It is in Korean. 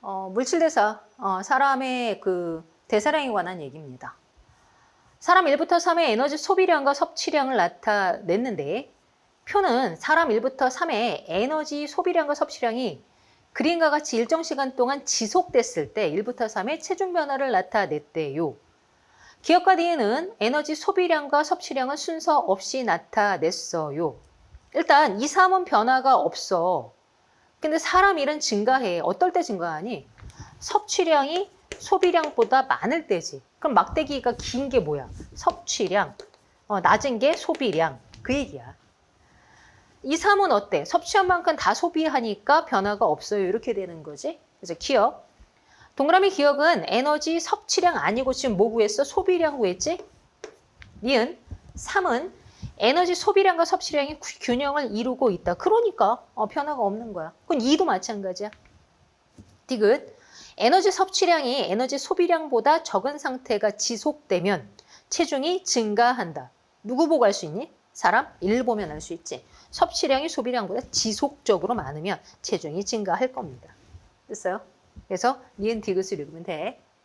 어, 물질대사, 어, 사람의 그 대사량에 관한 얘기입니다. 사람 1부터 3의 에너지 소비량과 섭취량을 나타냈는데 표는 사람 1부터 3의 에너지 소비량과 섭취량이 그림과 같이 일정 시간 동안 지속됐을 때 1부터 3의 체중 변화를 나타냈대요. 기억과 뒤에는 에너지 소비량과 섭취량은 순서 없이 나타냈어요. 일단 2, 3은 변화가 없어. 근데 사람 일은 증가해. 어떨 때 증가하니? 섭취량이 소비량보다 많을 때지. 그럼 막대기가 긴 게 뭐야? 섭취량. 어, 낮은 게 소비량. 그 얘기야. 2, 3은 어때? 섭취한 만큼 다 소비하니까 변화가 없어요. 이렇게 되는 거지. 그래서 기억. 동그라미 기억은 에너지 섭취량 아니고 지금 뭐 구했어? 소비량 구했지? 니은 3은 에너지 소비량과 섭취량이 구- 균형을 이루고 있다. 그러니까 어, 변화가 없는 거야. 그건 2도 마찬가지야. 디귿 에너지 섭취량이 에너지 소비량보다 적은 상태가 지속되면 체중이 증가한다. 누구 보고 알 수 있니? 사람 1 보면 알 수 있지. 섭취량이 소비량보다 지속적으로 많으면 체중이 증가할 겁니다. 됐어요? 그래서 니은 디귿을 읽으면 돼.